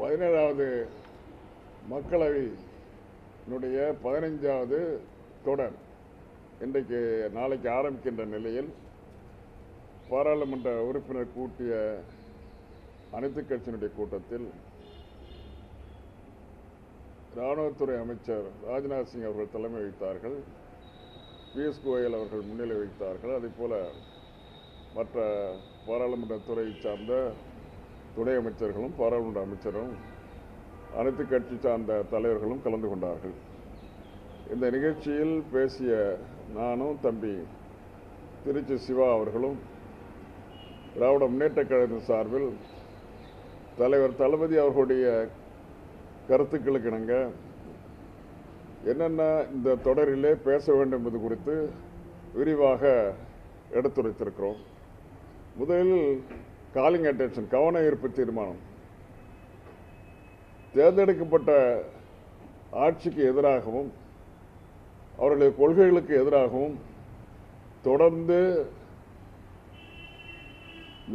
பதினேழாவது மக்களவையினுடைய பதினைஞ்சாவது தொடர் இன்றைக்கு நாளைக்கு ஆரம்பிக்கின்ற நிலையில் பாராளுமன்ற உறுப்பினர் கூட்டிய அனைத்து கட்சியினுடைய கூட்டத்தில் இராணுவத்துறை அமைச்சர் ராஜ்நாத் சிங் அவர்கள் தலைமை வைத்தார்கள் பியூஷ் கோயல் அவர்கள் முன்னிலை வைத்தார்கள் அதே போல மற்ற பாராளுமன்ற துறையை சார்ந்த துணை அமைச்சர்களும் பாராளுமன்ற அமைச்சரும் அனைத்து கட்சி சார்ந்த தலைவர்களும் கலந்து கொண்டார்கள். இந்த நிகழ்ச்சியில் பேசிய நானும் தம்பி திருச்சி சிவா அவர்களும் திராவிட முன்னேற்ற கழகத்தின் சார்பில் தலைவர் தளபதி அவர்களுடைய கருத்துக்களுக்கு இணங்க என்னென்ன இந்த தொடரிலே பேச வேண்டும் என்பது குறித்து விரிவாக எடுத்துரைத்திருக்கிறோம். முதலில் காலிங் அட்டென்ஷன் கவன ஈர்ப்பு தீர்மானம். தேர்ந்தெடுக்கப்பட்ட ஆட்சிக்கு எதிராகவும் அவருடைய கொள்கைகளுக்கு எதிராகவும் தொடர்ந்து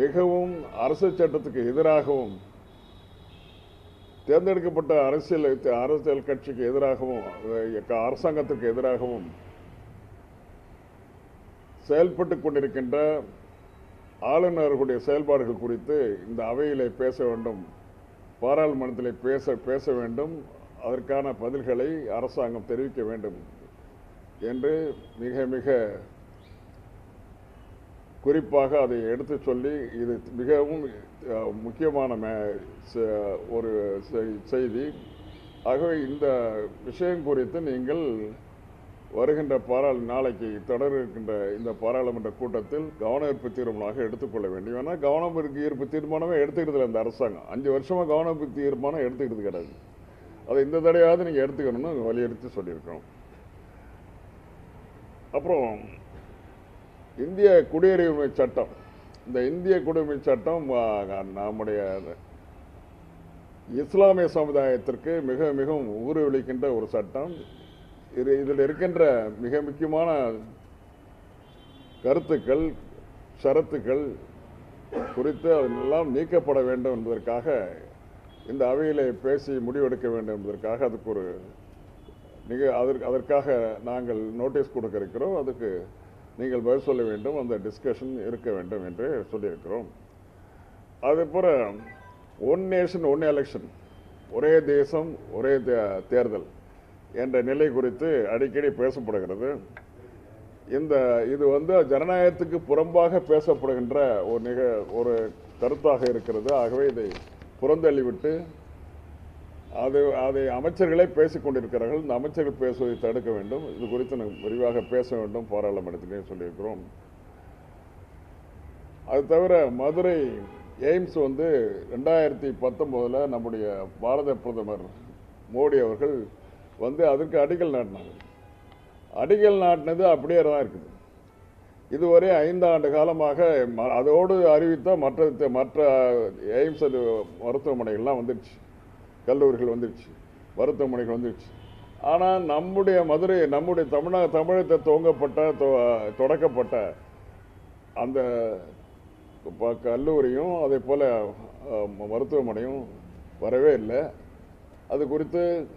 மிகவும் அரசு சட்டத்துக்கு எதிராகவும் தேர்ந்தெடுக்கப்பட்ட அரசியல் அரசியல் கட்சிக்கு எதிராகவும் அரசாங்கத்துக்கு எதிராகவும் செயல்பட்டு கொண்டிருக்கின்ற ஆளுநர்களுடைய செயல்பாடுகள் குறித்து இந்த அவையிலே பேச வேண்டும் பாராளுமன்றத்தில் பேச பேச வேண்டும் அதற்கான பதில்களை அரசாங்கம் தெரிவிக்க வேண்டும் என்று மிக மிக குறிப்பாக அதை எடுத்து சொல்லி இது மிகவும் முக்கியமான மே- ஒரு செய்தி. ஆகவே இந்த விஷயம் குறித்து நீங்கள் வருகின்ற பாராளு நாளைக்கு தொடர் இருக்கின்ற இந்த பாராளுமன்ற கூட்டத்தில் கவன ஈர்ப்பு தீர்மானமாக எடுத்துக்கொள்ள வேண்டும். ஏன்னா கவன ஈர்ப்பு தீர்மானமே எடுத்துக்கிறதுல இந்த அரசாங்கம். அஞ்சு வருஷமாக கவன தீர்மானம் எடுத்துக்கிறது கிடையாது அதை இந்த தடையாவது நீங்கள் எடுத்துக்கணும்னு வலியுறுத்தி சொல்லியிருக்கோம் அப்புறம் இந்திய குடியுரிமை சட்டம். இந்த இந்திய குடியுரிமை சட்டம் நம்முடைய இஸ்லாமிய சமுதாயத்திற்கு மிக மிகவும் ஊறுவிளிக்கின்ற ஒரு சட்டம். இது இதில் இருக்கின்ற மிக முக்கியமான கருத்துக்கள் ஷரத்துக்கள் குறித்து அதெல்லாம் நீக்கப்பட வேண்டும் என்பதற்காக இந்த அவையிலே பேசி முடிவெடுக்க வேண்டும் என்பதற்காக அதுக்கு ஒரு நிக அதற்கு அதற்காக நாங்கள் நோட்டீஸ் கொடுக்க இருக்கிறோம் அதுக்கு நீங்கள் பதில் சொல்ல வேண்டும். அந்த டிஸ்கஷன் இருக்க வேண்டும் என்று சொல்லியிருக்கிறோம். அதுபோல் ஒன் நேஷன் ஒன் எலெக்ஷன் ஒரே தேசம் ஒரே தே- தேர்தல். என்ற நிலை குறித்து அடிக்கடி பேசப்படுகிறது. இந்த இது வந்து ஜனநாயகத்துக்கு புறம்பாக பேசப்படுகின்ற ஒரு நிக ஒரு கருத்தாக இருக்கிறது. ஆகவே இதை புறந்தள்ளிவிட்டு அது அதை அமைச்சர்களே பேசிக்கொண்டிருக்கிறார்கள். இந்த அமைச்சர்கள் பேசுவதை தடுக்க வேண்டும். இது குறித்து நாம் விரிவாக பேச வேண்டும். பாராளுமன்றத்திலே சொல்லியிருக்கிறோம். அது தவிர மதுரை எய்ம்ஸ் வந்து ரெண்டாயிரத்தி பத்தொம்போதில் நம்முடைய பாரத பிரதமர் மோடி அவர்கள் வந்து அதற்கு அடிக்கல் நாட்டினாங்க. அடிக்கல் நாட்டினது அப்படியே தான் இருக்குது. இதுவரை ஐந்தாண்டு காலமாக ம- அதோடு அறிவித்த மற்ற மற்ற எய்ம்ஸ் மருத்துவமனைகள்லாம் வந்துடுச்சு கல்லூரிகள் வந்துடுச்சு மருத்துவமனைகள் வந்துடுச்சு ஆனால் நம்முடைய மதுரை நம்முடைய தமிழக தமிழகத்தை துவங்கப்பட்ட தொ- தொடக்கப்பட்ட அந்த ப- கல்லூரியும் அதே போல் மருத்துவமனையும் வரவே இல்லை. அது குறித்து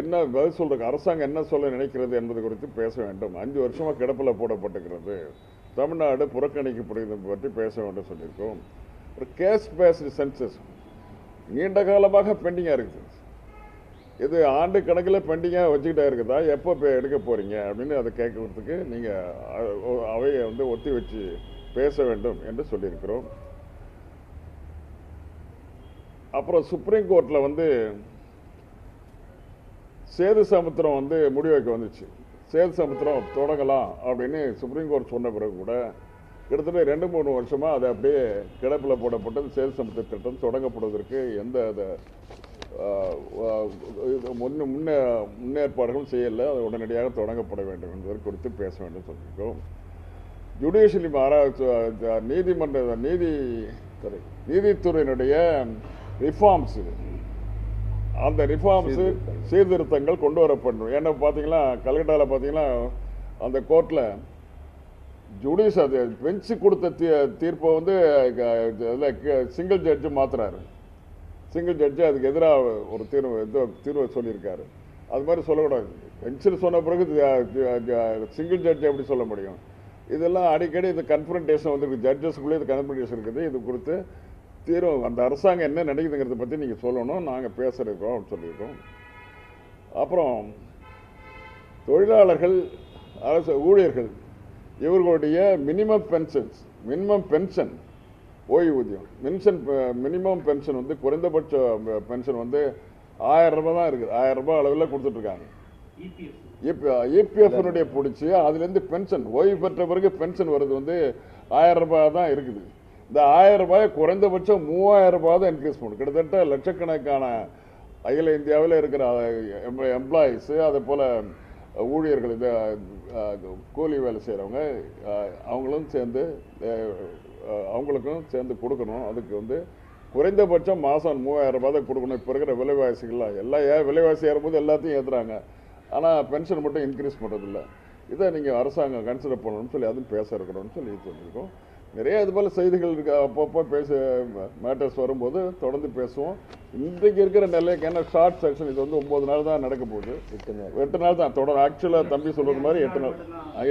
என்ன பதில் சொல்றதுக்கு அரசாங்கம் என்ன சொல்ல நினைக்கிறது என்பது குறித்து பேச வேண்டும். அஞ்சு வருஷமாக கிடப்பில் போடப்பட்டுக்கிறது தமிழ்நாடு புறக்கணிக்கப்படுகிறது பற்றி பேச வேண்டும் சொல்லியிருக்கோம். ஒரு கேஸ் பேஸ்டு சென்சஸ் நீண்ட காலமாக பெண்டிங்காக இருக்குது. இது ஆண்டு கணக்கில் பெண்டிங்காக வச்சுக்கிட்டே இருக்குதா? எப்போ இப்போ எடுக்க போகிறீங்க அப்படின்னு அதை கேட்கறதுக்கு நீங்கள் அவையை வந்து ஒத்தி வச்சு பேச வேண்டும் என்று சொல்லியிருக்கிறோம். அப்புறம் சுப்ரீம் கோர்ட்டில் வந்து சேது சமுத்திரம் வந்து முடிவுக்கு வந்துச்சு. சேது சமுத்திரம் தொடங்கலாம் அப்படின்னு சுப்ரீம் கோர்ட் சொன்ன பிறகு கூட கிட்டத்தட்ட ரெண்டு மூணு வருஷமாக அது அப்படியே கிடப்பில் போடப்பட்டது சேது சமுத்திர திட்டம் தொடங்கப்படுவதற்கு எந்த அது, முன்ன முன்னே முன்னேற்பாடுகளும் செய்யலை. அது உடனடியாக தொடங்கப்பட வேண்டும் என்பது குறித்து பேச வேண்டும் சொல்லியிருக்கோம். ஜுடிஷியலி மாறா நீதிமன்ற நீதி துறை நீதித்துறையினுடைய ரிஃபார்ம்ஸ் அந்த ரிஃபார்ம்ஸ் சீர்திருத்தங்கள். கொண்டு வரப்படணும். ஏன்னா பார்த்தீங்கன்னா கல்கட்டாவில் பார்த்தீங்கன்னா அந்த கோர்ட்டில் ஜுடிஸ் அது பெஞ்சு கொடுத்த தீ தீர்ப்பை வந்து சிங்கிள் ஜட்ஜு மாத்துறாரு. சிங்கிள் ஜட்ஜி அதுக்கு எதிராக ஒரு தீர்வு இது தீர்வை சொல்லியிருக்காரு. அது மாதிரி சொல்லக்கூடாது. பென்ஷன் சொன்ன பிறகு சிங்கிள் ஜட்ஜி எப்படி சொல்ல முடியும்? இதெல்லாம் அடிக்கடி இது கன்ஃபரன்டேஷன் வந்துருக்கு ஜட்ஜஸ்க்குள்ளே இது கன்ஃபரன்டேஷன் இருக்குது. இது குறித்து தீர்வு அந்த அரசாங்கம் என்ன நினைக்குதுங்கிறத பற்றி நீங்கள் சொல்லணும். நாங்கள் பேசுகிறோம் அப்படின்னு சொல்லியிருக்கோம். அப்புறம் தொழிலாளர்கள் அரசு ஊழியர்கள் இவர்களுடைய மினிமம் பென்ஷன்ஸ் மினிமம் பென்ஷன் ஓய்வூதியம் பென்ஷன் மினிமம் பென்ஷன் வந்து குறைந்தபட்ச பென்ஷன் வந்து ஆயிரம் ரூபாய் தான் இருக்குது. ஆயிரம் ரூபாய் அளவில் கொடுத்துட்ருக்காங்க இபிஎஸ் இபிஎஃப்னுடைய பிடிச்சி அதுலேருந்து பென்ஷன் ஓய்வு பெற்ற பிறகு பென்ஷன் வருது வந்து ஆயிரம் ரூபாய் தான் இருக்குது. இந்த ஆயிரம் ரூபாயை குறைந்தபட்சம் மூவாயிரம் ரூபாய் தான் இன்க்ரீஸ் பண்ணும் கிட்டத்தட்ட லட்சக்கணக்கான அகில இந்தியாவில் இருக்கிற எம்ப்ளாயீஸு அதே போல் ஊழியர்கள் இந்த கூலி வேலை செய்கிறவங்க அவங்களும் சேர்ந்து அவங்களுக்கும் சேர்ந்து கொடுக்கணும். அதுக்கு வந்து குறைந்தபட்சம் மாதம் மூவாயிரம் ரூபாய் தான் கொடுக்கணும். இப்போ இருக்கிற விலைவாசிகள்லாம் எல்லாம் ஏன் விலைவாசி ஏறும்போது எல்லாத்தையும் ஏற்றுறாங்க ஆனால் பென்ஷன் மட்டும் இன்க்ரீஸ் பண்ணுறதில்ல இதை நீங்கள் அரசாங்கம் கன்சிடர் பண்ணணும்னு சொல்லி அதுவும் பேச இருக்கணும்னு சொல்லி சொல்லியிருக்கோம். நிறைய இது போல் செய்திகள் இருக்கு. அப்பப்போ பேச மேட்டர்ஸ் வரும்போது தொடர்ந்து பேசுவோம். இன்றைக்கு இருக்கிற நிலைக்கு என்ன ஷார்ட் செக்ஷன் இது வந்து ஒம்பது நாள் தான் நடக்க போகுது. எட்டு நாள். தான். தொடர் ஆக்சுவலாக தம்பி சொல்றது மாதிரி எட்டு நாள்.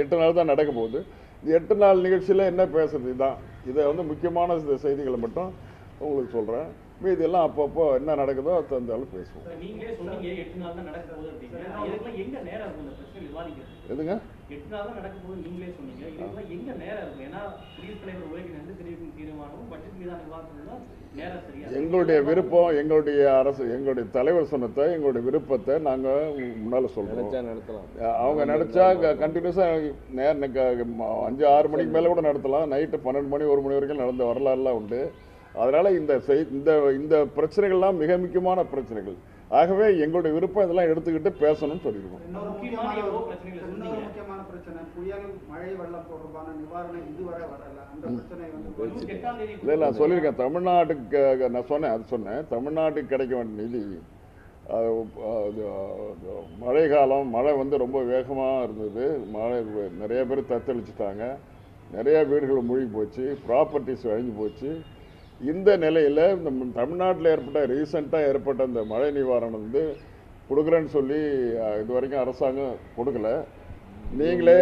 எட்டு நாள் தான் நடக்க போகுது. இந்த எட்டு நாள் நிகழ்ச்சியில் என்ன பேசுறது? இதான். இதை வந்து முக்கியமான செய்திகளை மட்டும் உங்களுக்கு சொல்கிறேன் மீதி எல்லாம் அப்பப்போ என்ன நடக்குதோ அது தந்தாலும் பேசுவோம். எதுங்க? எட்டு நாள் தான் நடக்க போகுது நீங்களே சொன்னீங்க. இதுக்கெல்லாம் எங்க நேரம் இருக்கும்? ஏன்னா குடியரசுத் தலைவர் உரைக்கு நன்றி தெரிவிக்கும் தீர்மானமும் பட்ஜெட் மீதான நேரம் சரியா இருக்கு. எங்களுடைய விருப்பம் எங்களுடைய அரசு எங்களுடைய தலைவர் சொன்னதை எங்களுடைய விருப்பத்தை நாங்கள் முன்னால் சொல்கிறோம் அவங்க நினைச்சா கண்டினியூஸாக நேர அஞ்சு ஆறு மணிக்கு மேலே கூட நடத்தலாம். நைட்டு பன்னெண்டு மணி ஒரு மணி வரைக்கும் நடந்த வரலாறுலாம் உண்டு. அதனால இந்த செய் இந்த இந்த பிரச்சனைகள்லாம் மிக முக்கியமான பிரச்சனைகள். ஆகவே எங்களுடைய விருப்பம் இதெல்லாம் எடுத்துக்கிட்டு பேசணும்னு சொல்லியிருக்கோம் இல்லை நான் சொல்லியிருக்கேன். தமிழ்நாட்டுக்கு நான் சொன்னேன் அது சொன்னேன். தமிழ்நாட்டுக்கு கிடைக்க வேண்டிய நிதி மழை காலம் மழை வந்து ரொம்ப வேகமாக இருந்தது. மழை நிறைய பேர் தத்தளிச்சிட்டாங்க. நிறைய வீடுகள் மூழ்கி போச்சு. ப்ராப்பர்ட்டிஸ் அழிஞ்சு போச்சு. இந்த நிலையில் இந்த தமிழ்நாட்டில் ஏற்பட்ட ரீசெண்டாக ஏற்பட்ட இந்த மழை நிவாரணம் வந்து கொடுக்குறேன்னு சொல்லி இது வரைக்கும் அரசாங்கம் கொடுக்கல. நீங்களே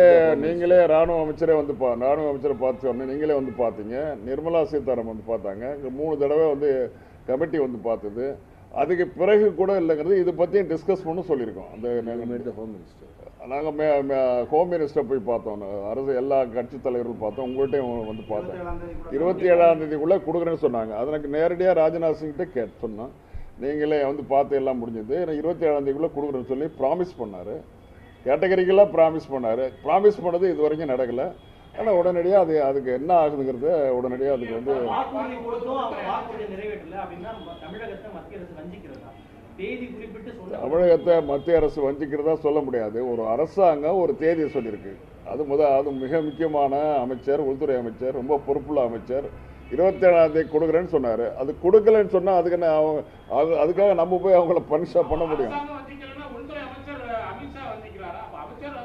நீங்களே ராணுவ அமைச்சரே வந்து பா ராணுவ அமைச்சரை பார்த்து சொன்னேன் நீங்களே வந்து பார்த்தீங்க. நிர்மலா சீதாராமன் வந்து பார்த்தாங்க. மூணு தடவை வந்து கமிட்டி வந்து பார்த்தது. அதுக்கு பிறகு கூட இல்லைங்கிறது இதை பற்றியும் டிஸ்கஸ் பண்ண சொல்லியிருக்கோம். அந்த ஹோம் மினிஸ்டர் நாங்கள் மே ஹோம் மினிஸ்டர் போய் பார்த்தோம். அரசு எல்லா கட்சி தலைவரும் பார்த்தோம். உங்கள்கிட்டையும் வந்து பார்த்தோம் இருபத்தி ஏழாம் தேதிக்குள்ளே கொடுக்குறேன்னு சொன்னாங்க. அது எனக்கு நேரடியாக ராஜ்நாத் சிங்கிட்ட கேட் சொன்னோம் நீங்களே வந்து பார்த்து எல்லாம் முடிஞ்சது. எனக்கு இருபத்தி ஏழாம் தேதிக்குள்ளே கொடுக்குறேன்னு சொல்லி ப்ராமிஸ் பண்ணார். கேட்டகரிக்கெல்லாம் ப்ராமிஸ் பண்ணார். ப்ராமிஸ் பண்ணது இது வரைக்கும் நடக்கலை. ஆனால் உடனடியாக அது அதுக்கு என்ன ஆகுதுங்கிறத உடனடியாக அதுக்கு வந்து தமிழகத்தை மத்திய அரசு வஞ்சிக்கிறதா தேதி குறிப்பிட்டு சொல்ல தமிழகத்தை மத்திய அரசு வஞ்சிக்கிறதா சொல்ல முடியாது. ஒரு அரசாங்கம் ஒரு தேதியை சொல்லியிருக்கு. அது முத அது மிக முக்கியமான அமைச்சர் உள்துறை அமைச்சர் ரொம்ப பொறுப்புள்ள அமைச்சர். இருபத்தேழாம் தேதி கொடுக்குறேன்னு சொன்னார். அது கொடுக்கலன்னு சொன்னால் அதுக்கு என்ன அவங்க அது- அதுக்காக நம்ம போய் அவங்கள பனிஷாக பண்ண முடியும்.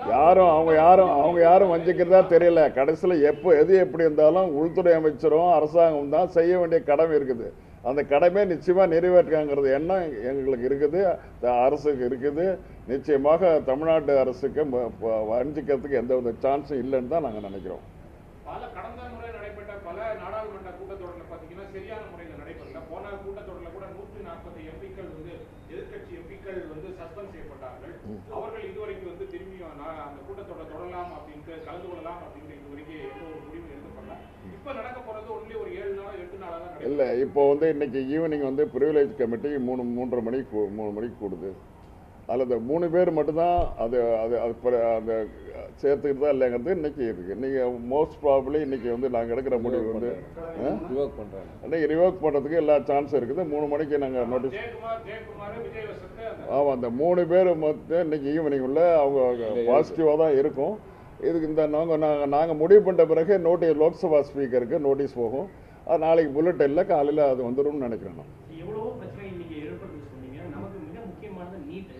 யாரும் அவங்க யாரும் அவங்க யாரும் வஞ்சிக்கிறதா தெரியல. கடைசியில் எப்போ எது எப்படி இருந்தாலும் உள்துறை அமைச்சரும் அரசாங்கம் தான் செய்ய வேண்டிய கடமை இருக்குது. அந்த கடமை நிச்சயமாக நிறைவேற்றாங்கிறது எண்ணம் எங்களுக்கு இருக்குது. அரசுக்கு இருக்குது. நிச்சயமாக தமிழ்நாட்டு அரசுக்கு வஞ்சிக்கிறதுக்கு எந்த வித சான்ஸும் இல்லைன்னு தான் நாங்கள் நினைக்கிறோம். பல கடந்த முறை நடைபெற்ற பல நாடாளுமன்ற கூட்டத்தொடரில் பார்த்தீங்கன்னா சரியான முறை நடைபெறல போன கூட்டத்தொடரில் கூட நூற்றி நாற்பது எம்பிக்கள் வந்து எதிர்க்கட்சி எம்பிக்கள் வந்து சஸ்பெண்ட் செய்யப்பட்டார்கள் அவர்கள் இதுவரைக்கும் வந்து திரும்பியும் நான் அந்த கூட்டத்தொடர் தொடரலாம் அப்படின்ட்டு கலந்து கொள்ளலாம் அப்படின்ட்டு இதுவரைக்கும் எந்த ஒரு முடிவும் எடுக்கப்படல இப்ப நடக்க போறது ஒன்லி ஒரு ஏழு நாள் எட்டு நாளா தான் நடைபெறும். இல்லை இப்போ வந்து இன்னைக்கு ஈவினிங் வந்து ப்ரிவிலேஜ் கமிட்டி மூணு மூன்றரை மணிக்கு மூணு மணிக்கு கூடுது. அதில் இந்த மூணு பேர் மட்டும்தான் அது அது அது அந்த சேர்த்துக்கிட்டு தான் இல்லைங்கிறது இன்னைக்கு இருக்கு. இன்னைக்கு மோஸ்ட் ப்ராபப்ளி இன்னைக்கு வந்து நாங்கள் எடுக்கிற முடிவு வந்து ரிவோக் பண்றாங்க. இன்னைக்கு ரிவோக் பண்ணுறதுக்கு எல்லா சான்ஸும் இருக்குது. மூணு மணிக்கு நாங்கள் நோட்டீஸ் ஆமாம் அந்த மூணு பேர் மொத்தம் இன்னைக்கு ஈவினிங் உள்ள அவங்க பாசிட்டிவாக தான் இருக்கும். இதுக்கு இந்த நாங்கள் நாங்கள் நாங்கள் முடிவு பண்ணிட்ட பிறகு நோட்டீஸ் லோக்சபா ஸ்பீக்கருக்கு நோட்டீஸ் போகும். அது நாளைக்கு புல்லட்டில் காலையில் அது வந்துரும்னு நினைக்கிறேன் நான். எவ்வளவோ பிரச்சனை இன்னைக்கு ஏற்படுது சொன்னீங்க. நமக்கு மிக முக்கியமானது நீட்டு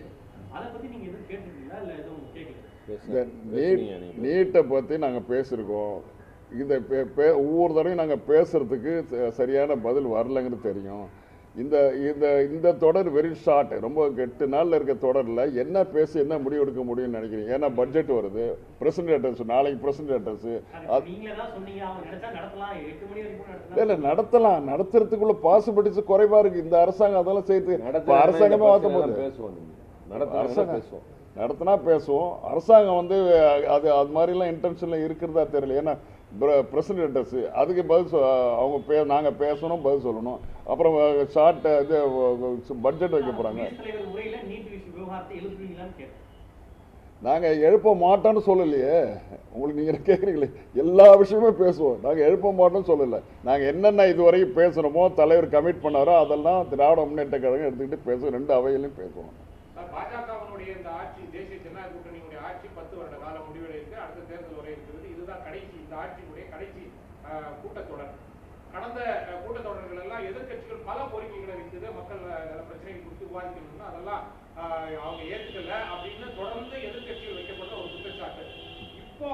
இல்ல பற்றி நாங்கள் பேசியிருக்கோம் பே- ஒவ்வொரு தடவையும் நாங்கள் பேசுறதுக்கு ச- சரியான பதில் வரலைங்கிறது தெரியும். இந்த இந்த இந்த தொடர் வெரி ஷார்ட் ரொம்ப எட்டு நாள்ல இருக்க தொடர்ல என்ன பேசி என்ன முடிவு எடுக்க முடியும்னு நினைக்கிறீங்க? ஏன்னா பட்ஜெட் வருது. பிரசிடென்ட் அட்ரஸ் நாளைக்கு பிரசிடென்ட் அட்ரஸ் இல்ல நடத்தலாம். இல்ல நடத்தலாம். நடத்துறதுக்குள்ள பாசிபிலிட்டிஸ் குறைவா இருக்கு. இந்த அரசாங்கம் அதெல்லாம் இப்ப அரசாங்கமே வாத்தும் போது பேசுவோம் அரசாங்கம் பேசுவோம்? நடத்தினா பேசுவோம். அரசாங்கம் வந்து அது அது மாதிரிலாம் இன்டென்ஷன்ல இருக்கிறதா தெரியல. ஏன்னா பிரசிடென்ட் அட்ரஸ் அதுக்கு பதில் சொ- அவங்க பே நாங்கள் பேசணும் பதில் சொல்லணும். அப்புறம் ஷார்ட் இது பட்ஜெட் வைக்க போகிறாங்க நாங்கள் எழுப்ப மாட்டோம்னு சொல்லலையே. உங்களுக்கு நீங்கள் கேட்குறீங்களே எல்லா விஷயமுமே பேசுவோம். நாங்கள் எழுப்ப மாட்டோம்னு சொல்லலை. நாங்கள் என்னென்ன இதுவரைக்கும் பேசுகிறோமோ தலைவர் கமிட் பண்ணாரோ அதெல்லாம் திராவிட முன்னேற்ற கழகம் எடுத்துக்கிட்டு பேசுவோம். ரெண்டு அவையிலையும் பேசுவோம் சார், பாஜகவினுடைய இந்த ஆட்சி தேசிய ஜனநாயக கூட்டணியினுடைய ஆட்சி பத்து வருட காலம் முடிவடைந்து அடுத்த தேர்தல் வரை இருக்கிறது இதுதான் கடைசி இந்த ஆட்சியினுடைய கடைசி அஹ், கூட்டத்தொடர் கடந்த கூட்டத்தொடர்கள் எல்லாம் எதிர்க்கட்சிகள் பல கோரிக்கைகளை வைத்தது மக்கள் அஹ், பிரச்சனைகள் குறித்து விவாதிக்கணும்னு அதெல்லாம் அவங்க ஏற்றுக்கல அப்படின்னு தொடர்ந்து எதிர்க்கட்சிகள் வைக்கப்பட்ட ஒரு குற்றச்சாட்டு. இப்போ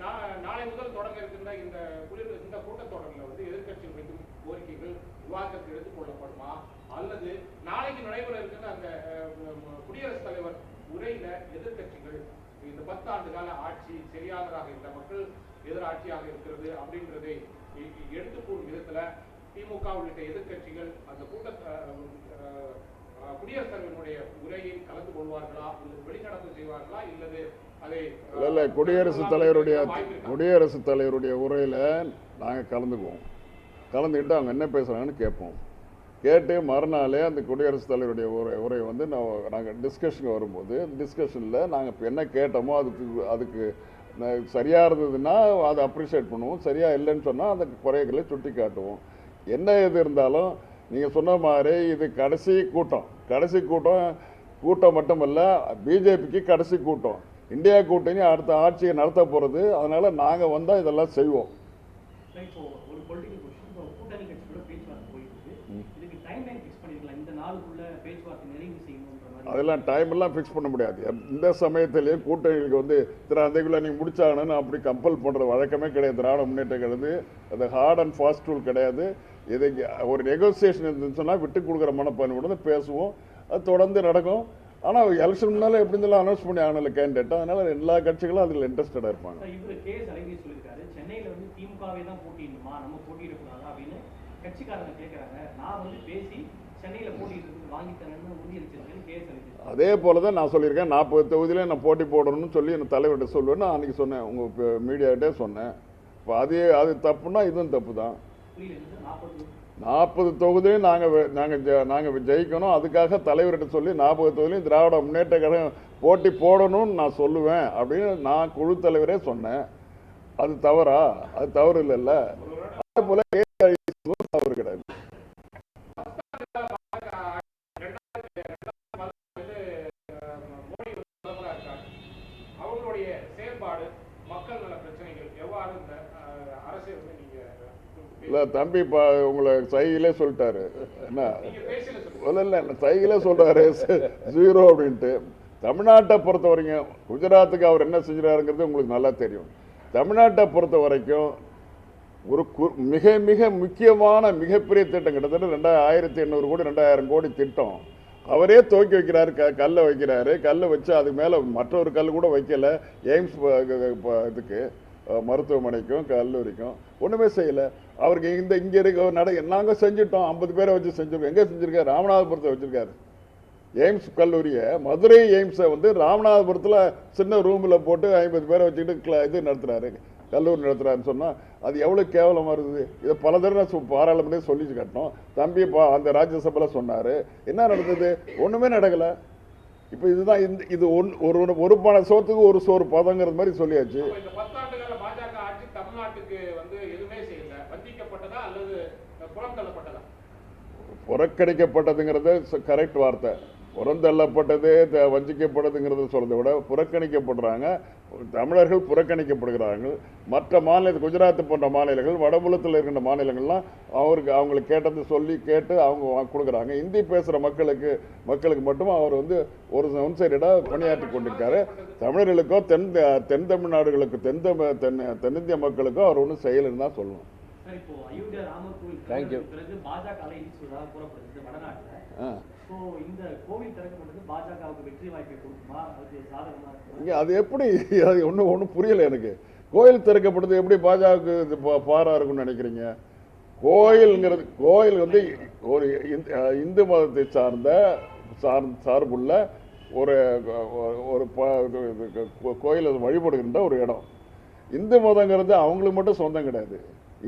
நா- நாளை முதல் தொடங்க இருக்கின்ற இந்த குளிர் இந்த கூட்டத்தொடரில் வந்து எதிர்க்கட்சிகள் வைக்கும் கோரிக்கைகள் விவாதத்துக்கு எடுத்துக்கொள்ளப்படுமா அல்லது நாளைக்கு நடைபெற இருக்கின்ற அந்த அஹ், குடியரசுத் தலைவர் உரையில எதிர்க்கட்சிகள் இந்த பத்தாண்டு கால ஆட்சி சரியானதாக இல்லை மக்கள் எதிராட்சியாக இருக்கிறது அப்படின்றதை எடுத்து கூறும் விதத்துல திமுக உள்ளிட்ட எதிர்க்கட்சிகள் அந்த கூட்ட அஹ், அஹ், அஹ், குடியரசுத் தலைவருடைய உரையை கலந்து கொள்வார்களா? வெளிநடப்பு செய்வார்களா? இல்லது இல்ல இல்ல குடியரசுத் தலைவருடைய? குடியரசுத் தலைவருடைய உரையில நாங்க கலந்துக்குவோம். கலந்துக்கிட்டு அவங்க என்ன பேசுறாங்கன்னு கேட்போம். கேட்டு மறுநாளே அந்த குடியரசுத் தலைவருடைய உரை உரை வந்து நான் நாங்கள் டிஸ்கஷனுக்கு வரும்போது டிஸ்கஷனில் நாங்கள் இப்போ என்ன கேட்டோமோ அதுக்கு அதுக்கு சரியாக இருந்ததுன்னா அதை அப்ரிஷியேட் பண்ணுவோம். சரியாக இல்லைன்னு சொன்னால் அந்த குறைகளை சுட்டி காட்டுவோம். என்ன எது இருந்தாலும் நீங்கள் சொன்ன மாதிரி இது கடைசி கூட்டம். கடைசி கூட்டம் கூட்டம் மட்டுமல்ல பிஜேபிக்கு கடைசி கூட்டம். இந்தியா கூட்டணி அடுத்த ஆட்சியை நடத்த போகிறது அதனால் நாங்கள் வந்தால் இதெல்லாம் செய்வோம் சார், இப்போ ஒரு பொலிட்டிக்கல் கொஸ்டின் இப்போ கூட்டணி கட்சியோட பேச்சுவார்த்தை போயிட்டு இருக்கு இதுக்கு டைம் லைன் ஃபிக்ஸ் பண்ணிருக்கலாம் இந்த நாளுக்குள்ள பேச்சுவார்த்தை நிறைவு செய்யணுன்ற மாதிரி அதெல்லாம் டைம் எல்லாம் ஃபிக்ஸ் பண்ண முடியாது. இந்த சமயத்திலேயே கூட்டணிகளுக்கு வந்து திரு அந்தைக்குள்ள நீங்கள் முடிச்சாகணும்னு அப்படி கம்பல் பண்ணுற வழக்கமே கிடையாது. திராவிட முன்னேற்ற கழகு அது ஹார்ட் அண்ட் ஃபாஸ்ட் ரூல் கிடையாது. இது ஒரு நெகோசியேஷன் இருந்துச்சுன்னா சொன்னால் விட்டு கொடுக்குற மனப்பான்மையோட தான் பேசுவோம். அது தொடர்ந்து நடக்கும். ஆனால் எலெக்ஷன் முன்னால எப்படி இருந்தாலும் அனௌன்ஸ் பண்ணி ஆகணும் கேண்டிடேட் அதனால எல்லா கட்சிகளும் அதில் இன்ட்ரெஸ்டடாக இருப்பாங்க. சென்னையில வந்து திமுகவே தான் போட்டியிடணுமா நம்ம போட்டியிடக்கூடாதா அப்படின்னு கட்சிக்காரங்க கேட்கறாங்க நான் வந்து பேசி அதே போல தான் நான் சொல்லியிருக்கேன். நாற்பது தொகுதியிலே நான் போட்டி போடணும்னு சொல்லி என் தலைவர்கிட்ட சொல்லுவேன்னு அன்றைக்கி சொன்னேன். உங்கள் மீடியாகிட்டே சொன்னேன். இப்போ அது அது தப்புனா இதுவும் தப்பு தான் நாற்பது தொகுதியும் நாங்கள் நாங்கள் நாங்கள் ஜெயிக்கணும். அதுக்காக தலைவர்கிட்ட சொல்லி நாற்பது தொகுதியிலும் திராவிட முன்னேற்ற கழகம் போட்டி போடணும்னு நான் சொல்லுவேன் அப்படின்னு நான் குழு தலைவரே சொன்னேன். அது தவறா? அது தவறு இல்லைல்ல. அதே போல தம்பி பா உங்களை சைகிலே சொல்லிட்டாரு. என்ன? இல்லை பேசல சொல்லுங்க சொல்றாரு. ஜீரோ அப்படின்ட்டு. தமிழ்நாட்டை பொறுத்த வரைக்கும் குஜராத்துக்கு அவர் என்ன செஞ்சுறாருங்கிறது உங்களுக்கு நல்லா தெரியும். தமிழ்நாட்டை பொறுத்த வரைக்கும் ஒரு கு- மிக மிக முக்கியமான மிகப்பெரிய திட்டம் கிட்டத்தட்ட ரெண்டாயிரம் ஆயிரத்தி எண்ணூறு கோடி ரெண்டாயிரம் கோடி திட்டம். அவரே துவக்கி வைக்கிறாரு க கல்லை வைக்கிறாரு. கல்லை வச்சு அதுக்கு மேலே மற்றொரு கல் கூட வைக்கல. எய்ம்ஸ் இதுக்கு. மருத்துவமனைக்கும் கல்லூரிக்கும் ஒன்றுமே செய்யலை. அவருக்கு இந்த இங்கே இருக்க நட நாங்கள் செஞ்சுட்டோம். ஐம்பது பேரை வச்சு செஞ்சுருக்கோம். எங்கே செஞ்சுருக்காரு? ராமநாதபுரத்தை வச்சுருக்காரு. எய்ம்ஸ் கல்லூரியை மதுரை எய்ம்ஸை வந்து ராமநாதபுரத்தில் சின்ன ரூமில் போட்டு ஐம்பது பேரை வச்சுக்கிட்டு க்ள இது நடத்துகிறாரு கல்லூரி நடத்துகிறாருன்னு சொன்னால் அது எவ்வளோ கேவலமாக இருக்குது? இதை பல தடவை நான் பாராளுமன்றே சொல்லி கட்டணும். தம்பி பா அந்த ராஜ்யசபையில் சொன்னார். என்ன நடந்தது? ஒன்றுமே நடக்கலை. இப்போ இதுதான் இந்த இது ஒன் ஒரு ஒரு பண சோத்துக்கு ஒரு சோறு பதங்கிறது மாதிரி சொல்லியாச்சு அப்ப இந்த பத்தாண்டு கால பாஜக ஆட்சி தமிழ்நாட்டுக்கு வந்து எதுவுமே செய்யல வஞ்சிக்கப்பட்டதா அல்லது புறம் தள்ளப்பட்டதா புறக்கணிக்கப்பட்டதுங்கிறது கரெக்ட் வார்த்தை. புறந்தள்ளப்பட்டது த- வஞ்சிக்கப்பட்டதுங்கிறத சொல்றதை விட புறக்கணிக்கப்படுறாங்க. தமிழர்கள் புறக்கணிக்கப்படுகிறார்கள். மற்ற மாநில குஜராத் போன்ற மாநிலங்கள் வடபுலத்தில் இருக்கின்ற மாநிலங்கள்லாம் அவருக்கு அவங்களுக்கு கேட்டதை சொல்லி கேட்டு அவங்க கொடுக்குறாங்க. இந்தி பேசுகிற மக்களுக்கு மக்களுக்கு மட்டும் அவர் வந்து ஒரு ஒன் பணியாற்றி கொண்டிருக்காரு. தமிழர்களுக்கோ தென் தென் தமிழ்நாடுகளுக்கு தென் தமி தென் தென்னிந்திய மக்களுக்கோ அவர் ஒன்றும் செயலுன்னு தான் சொல்லணும். இப்போ அயோத்தியா ராமர் கோவில் Thank you. திறந்ததுக்கு பிறகு பாஜக அலையடிச்சுவதாக கூறப்படுது வடநாட்டுல. ஆ. ஸோ இந்த கோவில் திறக்கப்பட்டது பாஜகவுக்கு வெற்றி வாய்ப்பை கொடுக்குமா? அதுக்கு சாதகமா இருக்குமா? இங்க அது எப்படி? அது ஒன்றும் ஒன்றும் புரியல எனக்கு. கோயில் திறக்கப்படுது எப்படி பாஜகவுக்கு இது பா- பாரா இருக்கும்னு நினைக்கிறீங்க? கோயில்ங்கிறது கோயில் வந்து ஒரு இந்து- மதத்தை சார்ந்த சார் சார்புள்ள ஒரு ஒரு கோயில் வழிபடுகின்ற ஒரு இடம். இந்து மதங்கிறது அவங்களுக்கு மட்டும் சொந்தம் கிடையாது.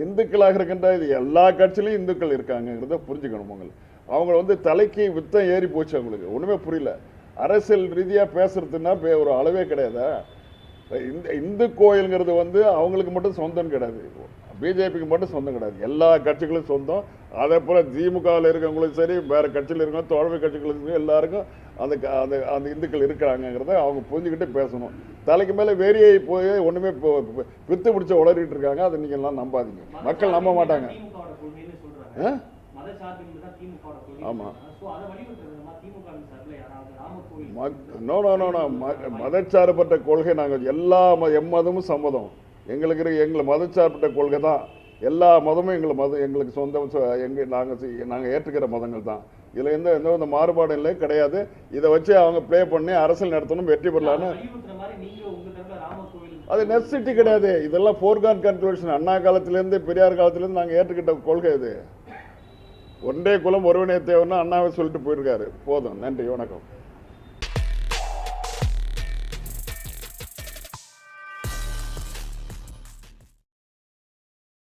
இந்துக்களாக இருக்கின்ற இது எல்லா கட்சியிலையும் இந்துக்கள் இருக்காங்கங்கிறத புரிஞ்சுக்கணும் உங்களுக்கு அவங்க வந்து தலைக்கு வித்தம் ஏறி போச்சு அவங்களுக்கு. ஒண்ணுமே புரியல. அரசியல் ரீதியாக பேசுறதுன்னா ஒரு அளவே கிடையாதா? இந்த இந்து கோயில்ங்கிறது வந்து அவங்களுக்கு மட்டும் சொந்தம் கிடையாது. பிஜேபிக்கு மட்டும் சொந்தம் கிடையாது. எல்லா கட்சிகளும் சொந்தம். அதே போல திமுகவில் இருக்கவங்களுக்கும் சரி வேற கட்சியில் இருக்கவங்க தோழமை கட்சிகளுக்கும் எல்லாருக்கும் அந்த அந்த அந்த இந்துக்கள் இருக்கிறாங்கங்கிறத அவங்க புரிஞ்சுக்கிட்டு பேசணும். தலைக்கு மேல வேரியை போய் ஒண்ணுமே போ- போ- பித்து பிடிச்ச உளறிட்டு இருக்காங்க. அதை நீங்க எல்லாம் நம்பாதீங்க. மக்கள் நம்ப மாட்டாங்க. திமுகவோட கொள்கைன்னு சொல்றாங்க. ஆ? மத சார்பின்மை தான் திமுகவோட கொள்கை. ஆமா. ஸோ அதை வழிபடுறது திமுக சார்பில் யாராவது ராமர் கோவில் நோ நோ நோ நோ. மதச்சார்பற்ற கொள்கை நாங்கள் எல்லா எம்மதமும் சம்மதம். எங்களுக்கு இருக்க எங்களை மதச்சார்பற்ற கொள்கை தான். எல்லா மதமும் எங்களை மதம் எங்களுக்கு சொந்த எங்கள் நாங்கள் நாங்கள் ஏற்றுக்கிற மதங்கள் தான். இதில் எந்த எந்த வித மாறுபாடும் இல்லை கிடையாது. இதை வச்சு அவங்க ப்ளே பண்ணி அரசியல் நடத்தணும் வெற்றி பெறலான்னு அது நெசசிட்டி கிடையாது. இதெல்லாம் ஃபோர்கான் கன்க்ளூஷன் அண்ணா காலத்திலேருந்து பெரியார் காலத்திலேருந்து நாங்கள் ஏற்றுக்கிட்ட கொள்கை இது ஒன்றே குலம் ஒருவனே தேவைன்னா அண்ணாவை சொல்லிட்டு போயிருக்காரு. போதும். நன்றி வணக்கம்.